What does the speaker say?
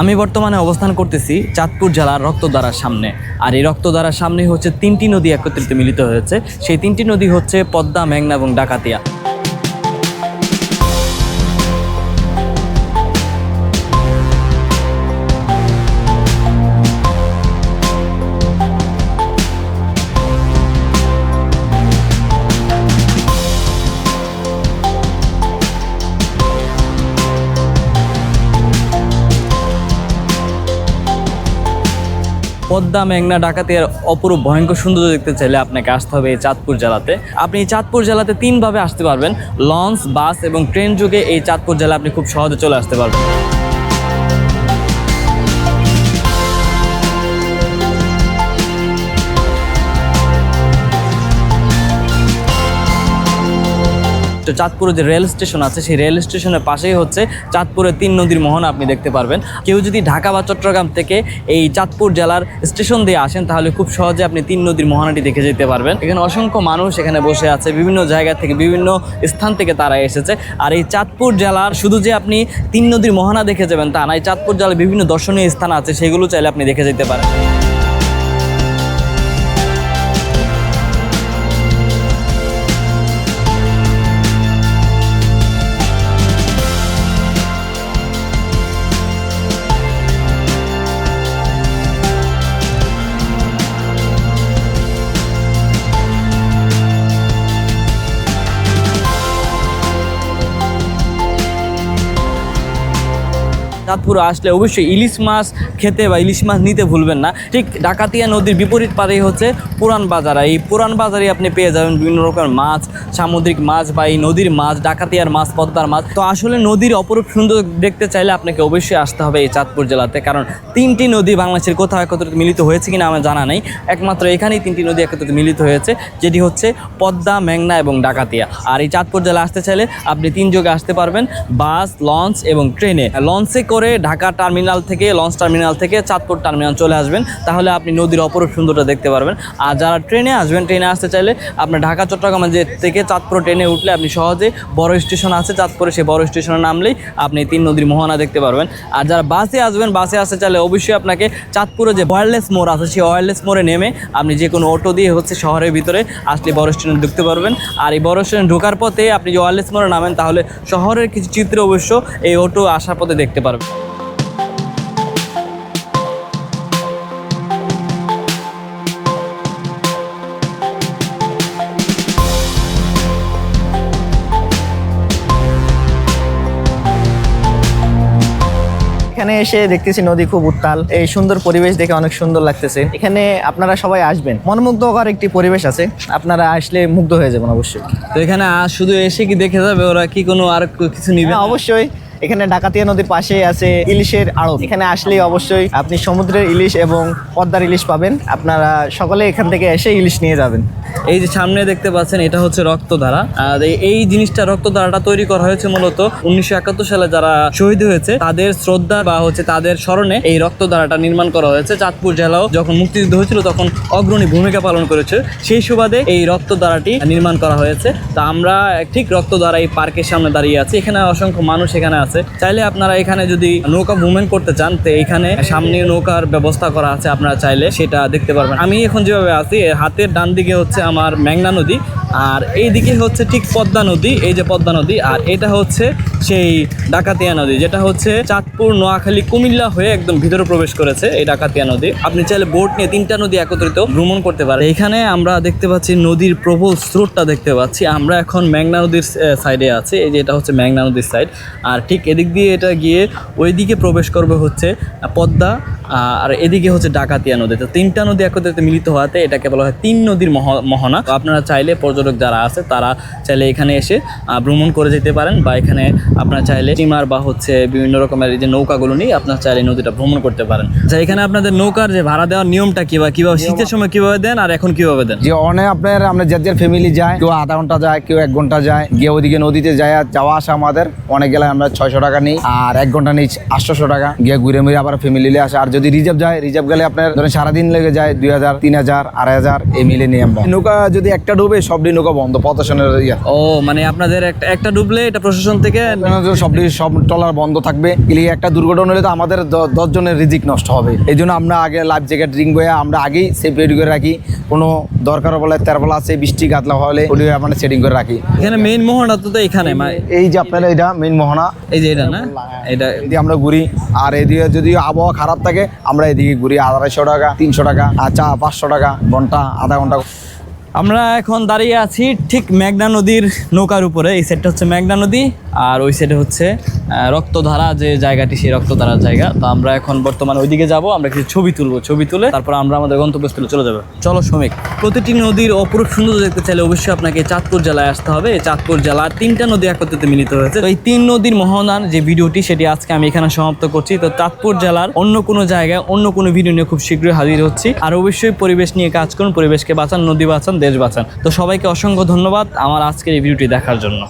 আমি বর্তমানে অবস্থান করতেছি চাঁদপুর জেলার রক্তদ্বারার সামনে। আর এই রক্তদ্বারার সামনে হচ্ছে তিনটি নদী একত্রিত মিলিত হয়েছে। সেই তিনটি নদী হচ্ছে পদ্মা মেঘনা এবং ডাকাতিয়া। পদ্মা মেঘনা ডাকাতিয়ার অপরূপ ভয়ঙ্কর সৌন্দর্য দেখতে চাইলে আপনাকে আসতে হবে এই চাঁদপুর জেলাতে। আপনি এই চাঁদপুর জেলাতে তিনভাবে আসতে পারবেন। লঞ্চ, বাস এবং ট্রেন যুগে এই চাঁদপুর জেলা আপনি খুব সহজে চলে আসতে পারবেন। তো চাঁদপুরে যে রেল স্টেশন আছে, সেই রেল স্টেশনের পাশেই হচ্ছে চাঁদপুরের তিন নদীর মোহনা আপনি দেখতে পারবেন। কেউ যদি ঢাকা বা চট্টগ্রাম থেকে এই চাঁদপুর জেলার স্টেশন দিয়ে আসেন, তাহলে খুব সহজে আপনি তিন নদীর মোহনাটি দেখে যেতে পারবেন। এখানে অসংখ্য মানুষ এখানে বসে আছে, বিভিন্ন জায়গা থেকে, বিভিন্ন স্থান থেকে তারা এসেছে। আর এই চাঁদপুর জেলার শুধু যে আপনি তিন নদীর মোহনা দেখে যাবেন তা না, এই চাঁদপুর জেলার বিভিন্ন দর্শনীয় স্থান আছে, সেগুলো চাইলে আপনি দেখে যেতে পারেন। চাঁদপুর আসলে অবশ্যই ইলিশ মাছ খেতে বা ইলিশ মাছ নিতে ভুলবেন না। ঠিক ডাকাতিয়া নদীর বিপরীত পারেই হচ্ছে পুরান বাজার। এই পুরান বাজারে আপনি পেয়ে যাবেন বিভিন্ন রকমের মাছ, সামুদ্রিক মাছ বা এই নদীর মাছ, ডাকাতিয়ার মাছ, পদ্মার মাছ। তো আসলে নদীর অপরূপ সুন্দর দেখতে চাইলে আপনাকে অবশ্যই আসতে হবে এই চাঁদপুর জেলাতে। কারণ তিনটি নদী বাংলাদেশের কোথাও একত্রিত মিলিত হয়েছে কিনা আমার জানা নেই। একমাত্র এখানেই তিনটি নদী একত্রিত মিলিত হয়েছে, যেটি হচ্ছে পদ্মা মেঘনা এবং ডাকাতিয়া। আর এই চাঁদপুর জেলা আসতে চাইলে আপনি তিন যোগে আসতে পারবেন, বাস, লঞ্চ এবং ট্রেনে। লঞ্চে করে ঢাকা টার্মিনাল থেকে, লঞ্চ টার্মিনাল থেকে চাঁদপুর টার্মিনাল চলে আসবেন। তাহলে আপনি নদীর অপরূপ সুন্দরটা দেখতে পারবেন। আর যারা ট্রেনে আসবেন, ট্রেনে আসতে চাইলে আপনার ঢাকা, চট্টগ্রাম যে থেকে চাঁদপুর ট্রেনে উঠলে আপনি সহজে বড় স্টেশন আছে চাঁদপুরে, সেই বড় স্টেশনে নামলেই আপনি তিন নদীর মোহনা দেখতে পারবেন। আর যারা বাসে আসবেন, বাসে আসতে চাইলে অবশ্যই আপনাকে চাঁদপুরে যে ওয়্যারলেস মোড় আছে, সেই ওয়্যারলেস মোড়ে নেমে আপনি যে কোনো অটো দিয়ে হচ্ছে শহরের ভিতরে আসলে বড় স্টেশনে ঢুকতে পারবেন। আর এই বড় স্টেশনে ঢোকার পথে আপনি যে ওয়্যারলেস মোড়ে নামেন, তাহলে শহরের কিছু চিত্র অবশ্য এই অটো আসার পথে দেখতে পারবেন। এখানে এসে দেখতেছি নদী খুব উত্তাল। এই সুন্দর পরিবেশ দেখে অনেক সুন্দর লাগতেছে। এখানে আপনারা সবাই আসবেন। মনোমুগ্ধকর একটি পরিবেশ আছে। আপনারা আসলে মুগ্ধ হয়ে যাবেন অবশ্যই। তো এখানে শুধু এসে কি দেখে যাবে? ওরা কি কোনো আর কিছু নিবে হ্যাঁ, অবশ্যই। এখানে ডাকাতিয়া নদীর পাশে আছে ইলিশের আড়ত। এখানে আসলে অবশ্যই আপনি সমুদ্রের ইলিশ এবং পদ্মার ইলিশ পাবেন। আপনারা সকলে এখান থেকে এসে ইলিশ নিয়ে যাবেন। এই যে সামনে দেখতে পাচ্ছেন, এটা হচ্ছে রক্তধারা। আর এই- এই জিনিসটা রক্তধারাটা তৈরি করা হয়েছে মূলত উনিশশো একাত্তর সালে যারা শহীদ হয়েছে, তাদের শ্রদ্ধা বা হচ্ছে তাদের স্মরণে এই রক্তধারাটা নির্মাণ করা হয়েছে। চাঁদপুর জেলাও যখন মুক্তিযুদ্ধ হয়েছিল, তখন অগ্রণী ভূমিকা পালন করেছে। সেই সুবাদে এই রক্তধারাটি নির্মাণ করা হয়েছে। তা আমরা ঠিক রক্তধারা এই পার্কের সামনে দাঁড়িয়ে আছি। এখানে অসংখ্য মানুষ এখানে আছে। চাইলে আপনারা এখানে যদি নৌকা মুভমেন্ট করতে চান, তো এখানে সামনে নৌকার ব্যবস্থা করা আছে আপনারা চাইলে, সেটা দেখতে পারবেন। আমি এখন যেভাবে আছি হাতের ডান দিকে হচ্ছে আমার মেঘনা নদী। আর এই দিকে হচ্ছে ঠিক পদ্মা নদী, এই যে পদ্মা নদী, আর এটা হচ্ছে সেই ডাকাতিয়া নদী, যেটা হচ্ছে চাঁদপুর, নোয়াখালী, কুমিল্লা হয়ে একদম ভিতরে প্রবেশ করেছে এই ডাকাতিয়া নদী। আপনি চাইলে বোট নিয়ে তিনটা নদী একত্রিত ভ্রমণ করতে পারেন। এখানে আমরা দেখতে পাচ্ছি নদীর প্রবল স্রোতটা দেখতে পাচ্ছি। আমরা এখন মেঘনা নদীর সাইডে আছি, এই যে এটা হচ্ছে মেঘনা নদীর সাইড আর ঠিক এদিক দিয়ে এটা গিয়ে ওইদিকে প্রবেশ করবে হচ্ছে পদ্মা আর এদিকে হচ্ছে ডাকাতিয়া নদী। তো তিনটা নদী একত্রিত মিলিত হওয়াতে এটাকে বলা হয় তিন নদীর মহ- মোহনা। আপনারা চাইলে পর্যটক যারা আছে তারা চাইলে এখানে এসে ভ্রমণ করে যেতে পারেন বা এখানে আপনার চাইলে স্টিমার বা হচ্ছে বিভিন্ন রকমের যে নৌকাগুলো নিয়ে আপনার চাইলে নদীটা ভ্রমণ করতে পারেন। আচ্ছা এখানে আপনাদের নৌকার যে ভাড়া দেওয়ার নিয়মটা কি বা কীভাবে শীতের সময় কীভাবে দেন আর এখন কীভাবে দেন? যে অনেক আপনার আমরা যার যার ফ্যামিলি যায় কেউ আধা ঘণ্টা যায় কেউ এক ঘণ্টা যায় গিয়ে ওদিকে নদীতে যায় আর যাওয়া আসা আমাদের। অনেক গেলে আমরা ছয়শো টাকা নিই আর এক ঘণ্টা নিই আটশোশো টাকা। গিয়ে ঘুরে মুড়ে আবার ফ্যামিলি নিয়ে আসে। আর যদি রিজার্ভ যায় রিজার্ভ গেলে আপনার ধরেন সারাদিন লেগে যায় দুই হাজার তিন হাজার আড়াই হাজার এই মিলে নিয়ে আমরা। নৌকা যদি একটা ডুবে সব নৌকা বন্ধ প্রশাসনের ইয়ে। ও মানে আপনাদের একটা একটা ডুবলে এটা প্রশাসন থেকে সব সব টলার বন্ধ থাকবে। এলিগে একটা দুর্ঘটনা হলে তো আমাদের দ- দশ জনের রিজিক নষ্ট হবে। এই জন্য আমরা আগে লাইফ জ্যাকেট ড্রিঙ্ক বয়ে আমরা আগেই সেফ রেডি করে রাখি। কোনো দরকার বলে তেরবলা আছে বৃষ্টি গাতলা হলে ওটি মানে সেটিং করে রাখি। এখানে মেইন মোহনা তো এখানে এই যে আপনার এটা মেইন মোহনা। এই যে এটা না? এটা এদিকে আমরা ঘুরি। আর এদিকে যদি আবহাওয়া খারাপ থাকে আমরা এদিকে ঘুরি। আড়াইশো টাকা তিনশো টাকা আর চা পাঁচশো টাকা ঘণ্টা আধা ঘণ্টা। আমরা এখন দাঁড়িয়ে আছি ঠিক মেঘনা নদীর নৌকার উপরে। এই সাইডটা হচ্ছে মেঘনা নদী আর ওই সাইডে হচ্ছে রক্তধারা যে জায়গাটি, সেই রক্তধারার জায়গা। তো আমরা এখন বর্তমানে ওইদিকে যাব, আমরা কিছু ছবি তুলবো। ছবি তুলে তারপর আমরা আমাদের গন্তব্যস্থলে চলে যাব। চলো শ্রমিক, প্রতিটি নদীর অপরূপ সুন্দর দেখতে চাইলে অবশ্যই আপনাকে চাঁদপুর জেলায় আসতে হবে। চাঁদপুর জেলার তিনটা নদী একত্রিত মিলিত হয়েছে। তো এই তিন নদীর মোহনার যে ভিডিওটি, সেটি আজকে আমি এখানে সমাপ্ত করছি। তো চাঁদপুর জেলার অন্য কোনো জায়গায় অন্য কোনো ভিডিও নিয়ে খুব শীঘ্রই হাজির হচ্ছি। আর অবশ্যই পরিবেশ নিয়ে কাজ করুন, পরিবেশকে বাঁচান, নদী বাঁচান। দেশ বাঁচান। তো সবাইকে অসংখ্য ধন্যবাদ আমার আজকের এই ভিডিওটি দেখার জন্য।